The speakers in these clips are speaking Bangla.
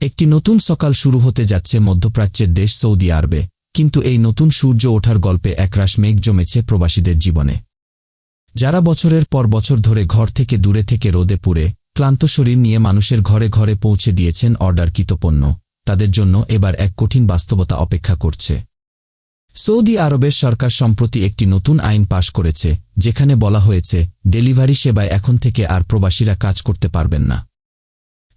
একটি নতুন সকাল শুরু হতে যাচ্ছে মধ্যপ্রাচ্যের দেশ সৌদি আরবে, কিন্তু এই নতুন সূর্য ওঠার গল্পে একরাশ মেঘ জমেছে প্রবাসীদের জীবনে। যারা বছরের পর বছর ধরে ঘর থেকে দূরে থেকে রোদে পুড়ে, ক্লান্ত শরীর নিয়ে মানুষের ঘরে ঘরে পৌঁছে দিয়েছেন অর্ডারকৃত পণ্য, তাদের জন্য এবার এক কঠিন বাস্তবতা অপেক্ষা করছে। সৌদি আরবের সরকার সম্প্রতি একটি নতুন আইন পাশ করেছে, যেখানে বলা হয়েছে, ডেলিভারি সেবায় এখন থেকে আর প্রবাসীরা কাজ করতে পারবেন না।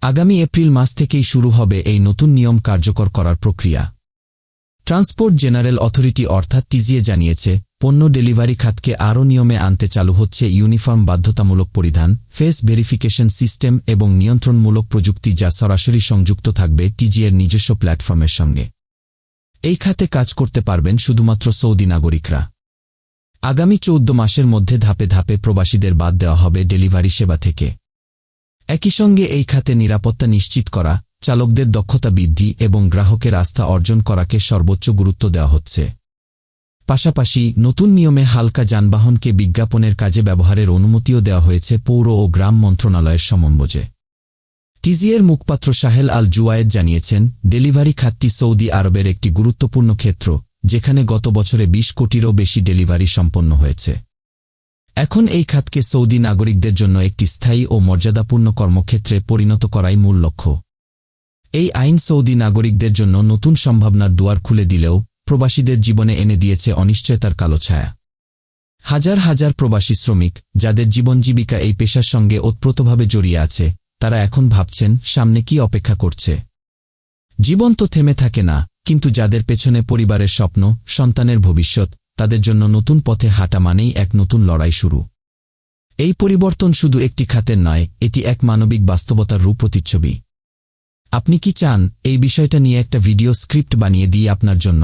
আগামী এপ্রিল মাস থেকেই শুরু হবে এই নতুন নিয়ম কার্যকর করার প্রক্রিয়া। ট্রান্সপোর্ট জেনারেল অথরিটি অর্থাৎ টিজিএ জানিয়েছে, পণ্য ডেলিভারি খাতকে আরও নিয়মে আনতে চালু হচ্ছে ইউনিফর্ম বাধ্যতামূলক পরিধান, ফেস ভেরিফিকেশন সিস্টেম এবং নিয়ন্ত্রণমূলক প্রযুক্তি যা সরাসরি সংযুক্ত থাকবে টিজিএর নিজস্ব প্ল্যাটফর্মের সঙ্গে। এই খাতে কাজ করতে পারবেন শুধুমাত্র সৌদি নাগরিকরা। আগামী চৌদ্দ মাসের মধ্যে ধাপে ধাপে প্রবাসীদের বাদ দেওয়া হবে ডেলিভারি সেবা থেকে। একই সঙ্গে এই খাতে নিরাপত্তা নিশ্চিত করা, চালকদের দক্ষতা বৃদ্ধি এবং গ্রাহকের আস্থা অর্জন করাকে সর্বোচ্চ গুরুত্ব দেওয়া হচ্ছে। পাশাপাশি নতুন নিয়মে হালকা যানবাহনকে বিজ্ঞাপনের কাজে ব্যবহারের অনুমতিও দেওয়া হয়েছে পৌর ও গ্রাম মন্ত্রণালয়ের সমন্বয়ে। টিজিএর মুখপাত্র সাহেল আল জুয়ায়েদ জানিয়েছেন, ডেলিভারি খাতটি সৌদি আরবের একটি গুরুত্বপূর্ণ ক্ষেত্র, যেখানে গত বছরে ২০ কোটিরও বেশি ডেলিভারি সম্পন্ন হয়েছে। এখন এই খাতকে সৌদি নাগরিকদের জন্য একটি স্থায়ী ও মর্যাদাপূর্ণ কর্মক্ষেত্রে পরিণত করাই মূল লক্ষ্য। এই আইন সৌদি নাগরিকদের জন্য নতুন সম্ভাবনার দুয়ার খুলে দিলেও প্রবাসীদের জীবনে এনে দিয়েছে অনিশ্চয়তার কালো ছায়া। হাজার হাজার প্রবাসী শ্রমিক, যাদের জীবন জীবিকা এই পেশার সঙ্গে ওতপ্রোতভাবে জড়িয়ে আছে, তারা এখন ভাবছেন, সামনে কি অপেক্ষা করছে? জীবন তো থেমে থাকে না, কিন্তু যাদের পেছনে পরিবারের স্বপ্ন, সন্তানের ভবিষ্যৎ তাদের জন্য নতুন পথে হাঁটা মানেই এক নতুন লড়াই শুরু। এই পরিবর্তন শুধু একটি খাতের নয়, এটি এক মানবিক বাস্তবতার রূপ প্রতিচ্ছবি আপনি কি চান এই বিষয়টা নিয়ে একটা ভিডিও স্ক্রিপ্ট বানিয়ে দিই আপনার জন্য?